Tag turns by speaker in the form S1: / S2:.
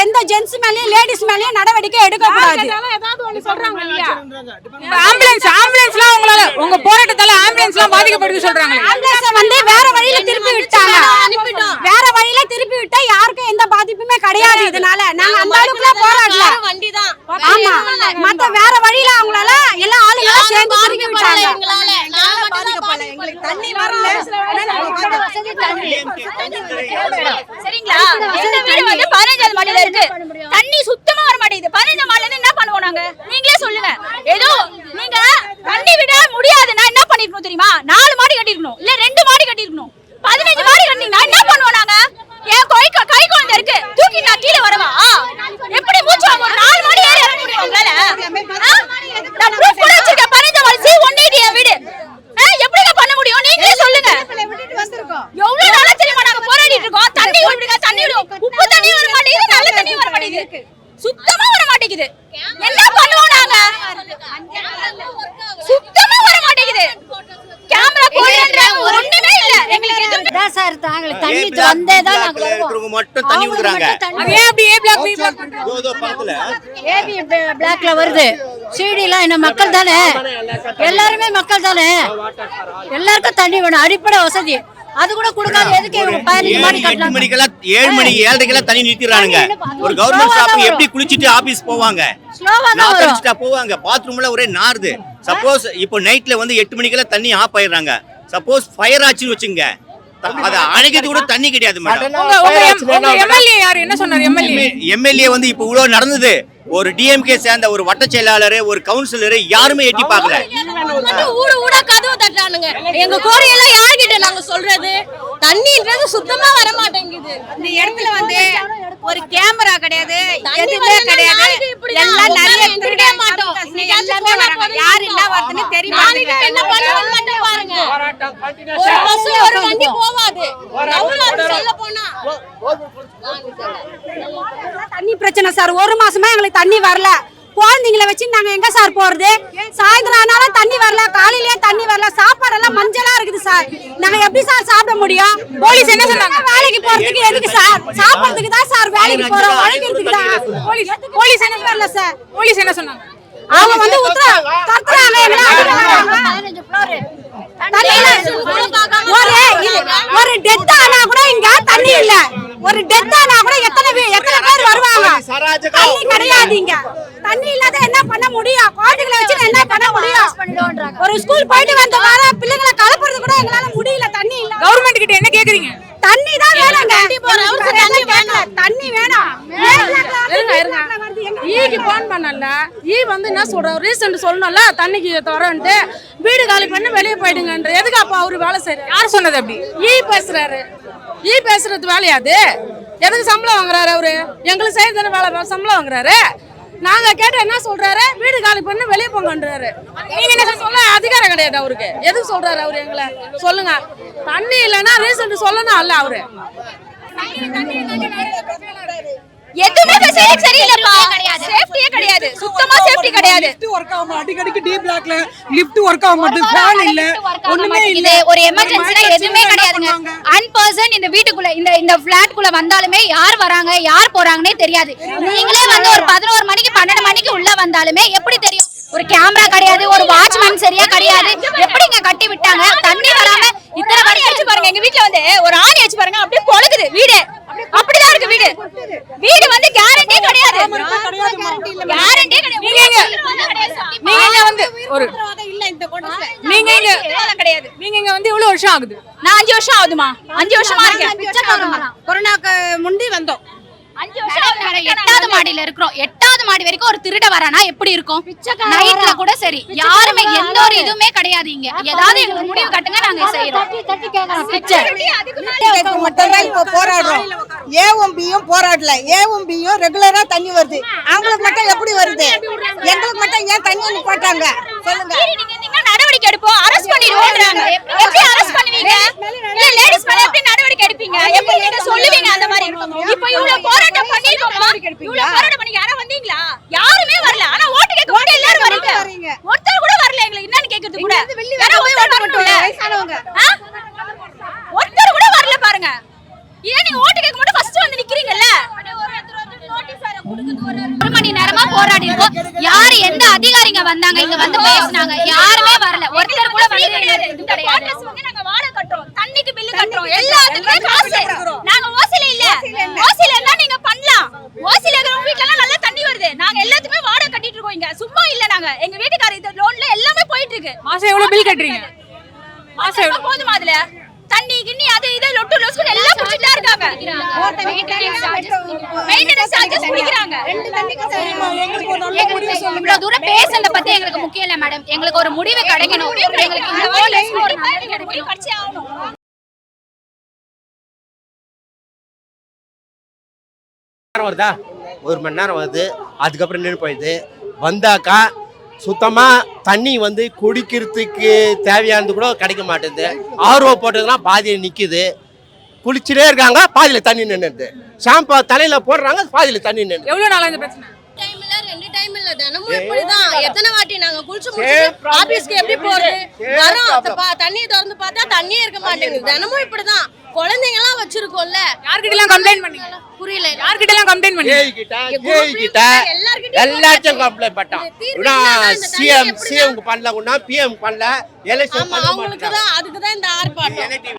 S1: எந்த ஜென்ஸ் மேலயும் லேடிஸ் மேலயும் நடவடிக்கை எடுக்க கூடாது
S2: ஏதாவது ஒண்ணு சொல்றாங்க இல்லையா
S3: ஆம்புலன்ஸ் ஆம்புலன்ஸ்லாம் உங்களால உங்க போராட்டத்தால ஆம்புலன்ஸ்லாம் பாதிக்கப்படுது
S1: ஆம்புலன்ஸ வந்து வேற வழியில திருப்பி விட்டாங்க. வேற வழியில திருப்பி விட்டா யாருக்கும் எந்த பாதிப்புமே கிடையாது இதனால. நாங்க அந்த அளவுக்குலாம் போராடல.
S4: வண்டிதான்.
S1: ஆமா. மத்த வேற வழியில அவங்களால எல்லா ஆளுங்களும் சேர்ந்து திருப்பி விட்டாங்க.
S4: பாதிக்கப்படல. எங்களுக்கு தண்ணி வரல.
S5: சரிங்களா? எங்க வீடு வந்து பதினஞ்சாவது மாடியில இருக்கு. தண்ணி சுத்தமா வர மாட்டேங்குது. பதினஞ்சாம் மாடியில என்ன பண்ணுவோம் நாங்க? நீங்களே சொல்லுங்க. ஏதோ நீங்க தண்ணி விட முடியாது. நான் என்ன பண்ணிருக்கணும் தெரியுமா? நாலு மாடி கட்டிருக்கணும் இல்ல ரெண்டு மாடி கட்டிருக்கணும் பதினஞ்சு மாடி கட்டினா என்ன பண்ணுவோம் நாங்க என் கை கை குழந்தை இருக்கு தூக்கி நான் கீழே வரவா எப்படி மூச்சு வாங்க ஒரு நாலு மாடி ஏறி இறங்க முடியும் உங்களால ஆ? நான் ப்ரூஃப் கூட வச்சிருக்கேன் பதினஞ்சாம் மாடி சி ஒன் எயிட்டி என் வீடு ஆ, எப்படிங்க பண்ண முடியும் நீங்களே சொல்லுங்க எவ்வளவு நாளா தெரியுமா நாங்க போராடிட்டு இருக்கோம் தண்ணி விடுங்க தண்ணி விடுங்க உப்பு தண்ணி வர மாட்டேங்குது நல்ல தண்ணி வர மாட்டேங்குது சுத்தமா வர மாட்டேங்குது என்ன பண்ணுவோம் நாங்க சுத்தமா வர மாட்டேங்குது கேமரா போடுற ஒண்ணுமே இல்ல எங்களுக்கு எதுவும்
S6: அதான் சார் தாங்களுக்கு தண்ணி வந்தே தான் நாங்க வருவோம்
S7: மட்டும் தண்ணி
S6: தண்ணி
S3: அது ஏன் அப்படி ஏ பிளாக் பி பிளாக்
S7: பக்கத்துல
S6: ஏபி பிளாக்ல வருது சிடிலாம் என்ன மக்கள் தானே எல்லாருமே மக்கள் தானே எல்லாருக்கும் தண்ணி வேணும் அடிப்படை வசதி அது கூட கொடுக்காத எதுக்கு இவங்க பதினஞ்சு
S7: ஏழு
S6: மாடி
S7: எட்டு
S6: கட்டலாம்?
S7: மணிக்கெல்லாம் ஏழு மணி ஏழரைக்கெல்லாம் தண்ணி நிறுத்திடுறானுங்க. ஒரு கவர்மெண்ட் ஸ்டாஃப் எப்படி குளிச்சிட்டு ஆபீஸ் போவாங்க?
S6: ஸ்லோவா தான்
S7: நாத்து
S6: வரும்.
S7: அடிச்சுட்டா போவாங்க. பாத்ரூம்ல ஒரே நாறுது. சப்போஸ் இப்போ நைட்ல வந்து எட்டு மணிக்கெல்லாம் தண்ணி ஆஃப் ஆயிடுறாங்க. சப்போஸ் ஃபயர் ஆச்சுன்னு வச்சுங்க அதை அணைக்கிறது கூட தண்ணி கிடையாது மேடம்.
S3: எம்எல்ஏ யாரு? என்ன சொன்னாரு? எம்எல்ஏ
S7: எம்எல்ஏ வந்து இப்போ இவ்வளவு நடந்தது. ஒரு டிஎம்கே சேர்ந்த ஒரு வட்ட செயலாளர் ஒரு கவுன்சிலர் யாருமே எட்டி பார்க்கல.
S4: வந்து ஊடு ஊடா கதவு தட்டுறானுங்க. எங்க கோரியெல்லாம் யார்கிட்ட நாங்க சொல்றது? தண்ணின்றது சுத்தமா வர மாட்டேங்குது
S1: இந்த இடத்துல வந்து ஒரு கேமரா கிடையாது எதுவுமே கிடையாது. எல்லாம் நிறைய திருடே மாட்டோம். எல்லாமே வராங்க. யாரு என்ன வருதுன்னு தெரிய
S4: நாளைக்கு என்ன மட்டும் பாருங்க. ஒரு பஸ் ஒரு வண்டி போவாது தமிழ்நாடு சொல்ல போனா
S1: தண்ணி பிரச்சனை சார்? ஒரு மாசமா எங்களுக்கு தண்ணி வரல. குழந்தைங்கள வச்சு நாங்க எங்க சார் போறது? சாயந்தரம் ஆனாலும் தண்ணி வரல. காலையிலயே தண்ணி வரல. சாப்பாடு எல்லாம் மஞ்சளா இருக்குது சார். நாங்க எப்படி சார் சாப்பிட முடியும்? போலீஸ் என்ன சொன்னாங்க? வேலைக்கு போறதுக்கு எதுக்கு சார்? சாப்பிடுறதுக்கு தான் சார் வேலைக்கு போறோம். உழைக்கிறதுக்கு தான். போலீஸ் என்ன வரல சார்
S3: போலீஸ் என்ன சொன்னாங்க?
S1: அவங்க வந்து உத்தரவு கத்துறாங்க எங்களை அடிக்கிறாங்க.
S6: பதினஞ்சு ஃப்ளோர்
S1: தண்ணி இல்ல. ஒரு இது- ஒரு டெத் ஆனா கூட இங்க தண்ணி இல்ல ஒரு டெத் ஆனா கூட எத்தனை பேர் எத்தனை பேர் வருவாங்க தண்ணி கிடையாது இங்க தண்ணி இல்லாத என்ன பண்ண முடியும்? குழந்தைகளை வச்சு என்ன பண்ண முடியும்? ஒரு ஸ்கூல் போயிட்டு வந்த வர பிள்ளைங்களை கலப்புறது கூட எங்களால முடியல. தண்ணி இல்ல.
S3: கவர்மெண்ட் கிட்ட என்ன கேக்குறீங்க?
S1: தண்ணி தான் வேணுங்க.
S4: தண்ணி வேணும்.
S1: தண்ணி வேணும்.
S2: இருங்க இருங்க. ஈக்கு போன் பண்ணல. ஈ வந்து என்ன சொல்ற ரீசன்ட் சொல்லணும்ல? தண்ணிக்கு தரேன்ட்டு. வீடு காலி பண்ணி வெளியே போயிடுங்கன்ற. எதுக்கு அப்ப அவரு வேலை செய்யறாரு
S3: யார் சொன்னது அப்படி?
S2: ஈ பேசுறாரு. ஈ பேசுறது வேலையா அது? எதுக்கு சம்பளம் வாங்குறாரு அவரு? எங்களுக்கு செய்யறது வேலை சம்பளம் வாங்குறாரு? நாங்க கேட்ட என்ன சொல்றாரு? வீடு காலி பண்ணி வெளியே போங்கன்றாரு. நீங்க என்ன சொல்ல அதிகாரம் கிடையாது அவருக்கு. எதுக்கு சொல்றாரு அவரு எங்களை? சொல்லுங்க. தண்ணி இல்லைன்னா ரீசன் சொல்லணும் அல்ல அவரு.
S5: எதுவுமே ஃபெசிலிட்டி சரியில்லைப்பா சேஃப்டியே கிடையாது. சுத்தமா சேஃப்டி கிடையாது.
S3: ஒர்க் ஆக அடிக்கடிக்கு டி பிளாக்ல லிஃப்ட் ஒர்க் ஆக மாட்டேங்குது ஃபேன் இல்ல. ஒண்ணுமே இல்ல.
S5: ஒரு எமர்ஜென்சினா எதுவுமே கிடையாதுங்க. அன் பர்சன் இந்த வீட்டுக்குள்ள இந்த இந்த பிளாட் குள்ள வந்தாலுமே யார் வராங்க யார் போறாங்கன்னே தெரியாது. நீங்களே வந்து ஒரு பதினோரு மணிக்கு பன்னெண்டு மணிக்கு உள்ள வந்தாலுமே எப்படி தெரியும்? ஒரு கேமரா கிடையாது ஒரு வாட்ச்மேன் சரியா கிடையாது. எப்படிங்க கட்டி விட்டாங்க? தண்ணி வராம இத்தனை மணி பாருங்க. எங்க வீட்ல வந்து ஒரு ஆணி வச்சு பாருங்க. அப்படியே பொழுகுது வீடு. வீடு. வீடு வந்து கேரண்டியே கிடையாது. கிடையாது
S3: நீங்க நீங்க இங்க வந்து ஒரு நீங்க இங்க
S5: கிடையாது.
S3: நீங்க இங்க வந்து எவ்வளவு வருஷம் ஆகுது?
S5: நான் அஞ்சு வருஷம் ஆகுதுமா அஞ்சு வருஷமா இருக்கேன்.
S1: கொரோனாக்கு முந்தி வந்தோம்.
S5: எட்டாவது மாடியில இருக்கிறோம். எட்டாவது மாடி வரைக்கும் ஒரு திருட வரானா? எப்படி இருக்கும்? நைட்ல கூட சரி. யாருமே எந்த ஒரு இதுவுமே கிடையாது இங்க. ஏதாவது எங்களுக்கு முடிவு கட்டுங்க நாங்க செய்யறோம்
S8: மட்டும்தான் இப்போ போராடுறோம். ஏவும் பியும் போராடல. ஏவும் பியும் ரெகுலரா தண்ணி வருது. அவங்களுக்கு மட்டும் எப்படி வருது? எங்களுக்கு மட்டும் ஏன் தண்ணி நிப்பாட்டாங்க? சொல்லுங்க.
S5: நடவடிக்கை எடுப்போம். அரெஸ்ட் பண்ணிடுவோம்ன்றாங்க எப்படி அரெஸ்ட் நினைக்கிறது கூட. கூட வரல பாருங்க. ஒரு மணி நேரமா போராடி யாரு எந்த அதிகாரிங்க
S3: வந்தாங்க வந்து
S5: கிடையாது. நாங்க பில்லு கட்டுறோம். நாங்க ஓசில இல்ல. ஓசில எல்லாம் நீங்க பண்ணலாம். ஓசில இருக்கிற வீட்ல எல்லாம் நல்லா தண்ணி வருது. நாங்க எல்லாத்துக்குமே வாடகை கட்டிட்டு இருக்கோம் இங்க. சும்மா இல்ல நாங்க. எங்க வீட்டுக்காரர் போயிட்டு இருக்கு.
S9: மாசம் எவ்வளவு பில் கட்டுறீங்க?
S5: மாசம் எவ்வளவு? போதுமா அதுல? தண்ணி கிண்ணி அது இது லொட்டு லொசுக்குன்னு எல்லாம் புடிச்சிட்டு தான் இருக்காங்க. Maintenance charges பிடிக்கிறாங்க.
S3: இவ்வளவு தூரம் பேசுனத பத்தி எங்களுக்கு முக்கியம் இல்ல மேடம். எங்களுக்கு ஒரு முடிவு கிடைக்கணும். எங்களுக்கு இந்த
S5: ஆகணும்.
S10: நேரம் வருதா ஒரு மணி நேரம் வருது. அதுக்கப்புறம் நின்று போயிடுது. வந்தாக்கா சுத்தமாக தண்ணி வந்து குடிக்கிறதுக்கு தேவையானது கூட கிடைக்க மாட்டேங்குது. ஆர்வ போட்டதுலாம் பாதியில் நிற்குது குளிச்சுட்டே இருக்காங்க பாதியில் தண்ணி நின்றுது ஷாம்பு தலையில் போடுறாங்க பாதியில் தண்ணி நின்று
S9: எவ்வளவு நாளா இந்த பிரச்சனை?
S5: டைம் இல்ல ரெண்டு டைம் இல்ல தினமும் இப்படிதான். எத்தனை வாட்டி நாங்க குளிச்சு முடிச்சு. ஆபீஸ்க்கு எப்படி போறது? வரோம் தண்ணியை திறந்து பார்த்தா தண்ணியே இருக்க மாட்டேங்குது. தினமும் இப்படிதான். குழந்தைங்க எல்லாம் வச்சிருக்கோம்ல
S9: யார்கிட்ட எல்லாம் கம்ப்ளைண்ட் பண்ணீங்க?
S5: புரியல
S9: யார்கிட்ட எல்லாம் கம்ப்ளைண்ட் பண்ணீங்க.
S10: ஏஐ கிட்ட எல்லாத்தையும் கம்ப்ளைண்ட்
S5: இந்த தண்ணி
S10: சிஎம் சிஎம் பண்ணல பிஎம் பண்ணல எலெக்ஷன்
S5: ஆமா
S10: பண்ண
S5: அவங்களுக்கு
S10: மாட்டாங்க
S5: தான் அதுக்கு தான் இந்த ஆர்ப்பாட்டம்